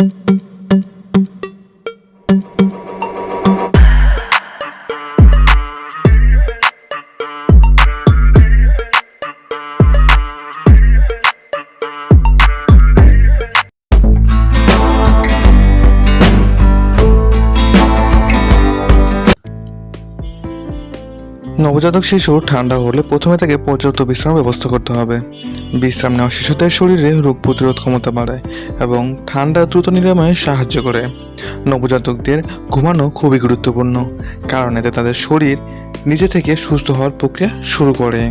Mm-hmm. নবজাতক শিশু ঠান্ডা হলে প্রথমে তাকে পর্যাপ্ত বিশ্রাম ব্যবস্থা করতে হবে। বিশ্রাম নেওয়া শিশুদের শরীরে রোগ প্রতিরোধ ক্ষমতা বাড়ায় এবং ঠান্ডা দ্রুত নিরাময়ে সাহায্য করে। নবজাতকদের ঘুমানো খুবই গুরুত্বপূর্ণ, কারণ এতে তাদের শরীর নিজে থেকে সুস্থ হওয়ার প্রক্রিয়া শুরু করে।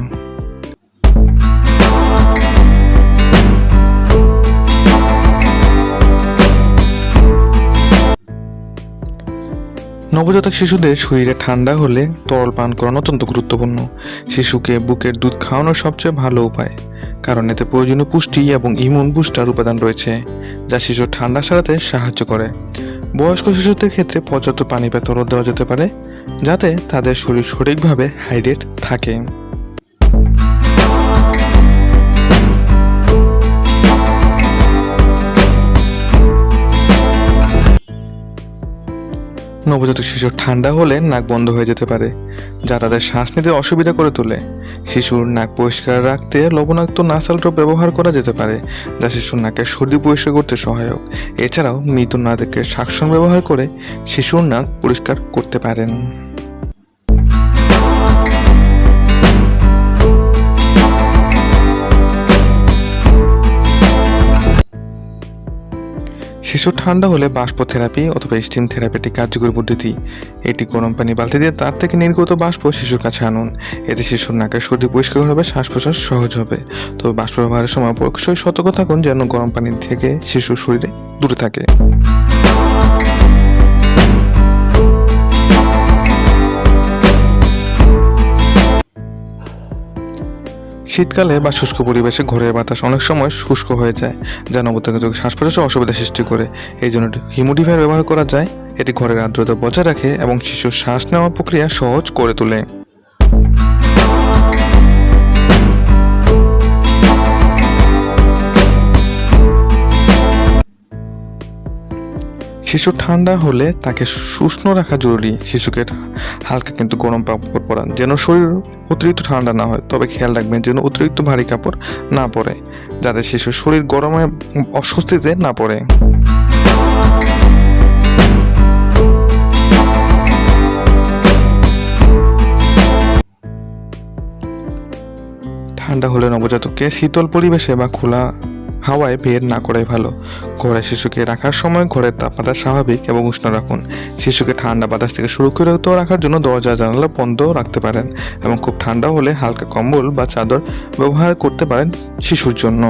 নবজাতক শিশুদের শরীরে ঠান্ডা হলে তরল পান করানো অত্যন্ত গুরুত্বপূর্ণ। শিশুকে বুকের দুধ খাওয়ানোর সবচেয়ে ভালো উপায়। কারণ এতে প্রয়োজনীয় পুষ্টি এবং ইমিউন বুস্টার উপাদান রয়েছে, যা শিশুর ঠান্ডা সারাতে সাহায্য করে। বয়স্ক শিশুদের ক্ষেত্রে পর্যাপ্ত পানি বা তরল দেওয়া যেতে পারে, যাতে তাদের শরীর সঠিকভাবে হাইড্রেট থাকে। নবজাতক শিশুর ঠান্ডা হলে নাক বন্ধ হয়ে যেতে পারে, যা তাদের শ্বাস নিতে অসুবিধা করে তোলে। শিশুর নাক পরিষ্কার রাখতে লবণাক্ত নাসাল ড্রপ ব্যবহার করা যেতে পারে, যা শিশুর নাকের সর্দি পরিষ্কার করতে সহায়ক। এছাড়াও মৃত নাদেরকে শাকসন ব্যবহার করে শিশুর নাক পরিষ্কার করতে পারেন। শিশু ঠান্ডা হলে বাষ্প থেরাপি অথবা স্টিম থেরাপিটি কার্যকরী পদ্ধতি। এটি গরম পানি বালতি দিয়ে তার থেকে নির্গত বাষ্প শিশুর কাছে আনুন। এতে শিশুর নাকের সর্দি পরিষ্কার হবে শ্বাস প্রশ্বাস সহজ হবে। তবে বাষ্প ব্যবহারের সময় অবশ্যই সতর্ক থাকুন যেন গরম পানি থেকে শিশুর শরীরে দূরে থাকে। শীতকালে বা শুষ্ক পরিবেশে ঘরের বাতাস অনেক সময় শুষ্ক হয়ে যায়, যা নবজাতক শ্বাস প্রশ্বাসে অসুবিধা সৃষ্টি করে। এই জন্য হিমোডিফায়ার ব্যবহার করা যায়। এটি ঘরের আর্দ্রতা বজায় রাখে এবং শিশুর শ্বাস নেওয়ার প্রক্রিয়া সহজ করে তোলে। শিশু ঠান্ডা হলে তাকে শুষ্ণ রাখা জরুরি। শিশুকে হালকা কিন্তু গরম কাপড় পরান, যেন শরীর অতিরিক্ত ঠান্ডা না হয়। তবে খেয়াল রাখবেন যেন অতিরিক্ত ভারী কাপড় না পরে, যাতে শিশুর শরীর গরমে অস্বস্তিতে না পড়ে। ঠান্ডা হলে নবজাতককে শীতল পরিবেশে বা খোলা হাওয়ায় বের না করাই ভালো। ঘরে শিশুকে রাখার সময় ঘরের তাপমাত্রা স্বাভাবিক এবং উষ্ণ রাখুন। শিশুকে ঠান্ডা বাতাস থেকে সুরক্ষিত রাখার জন্য দরজা, জানালা বন্ধ রাখতে পারেন এবং খুব ঠান্ডা হলে হালকা কম্বল বা চাদর ব্যবহার করতে পারেন শিশুর জন্য।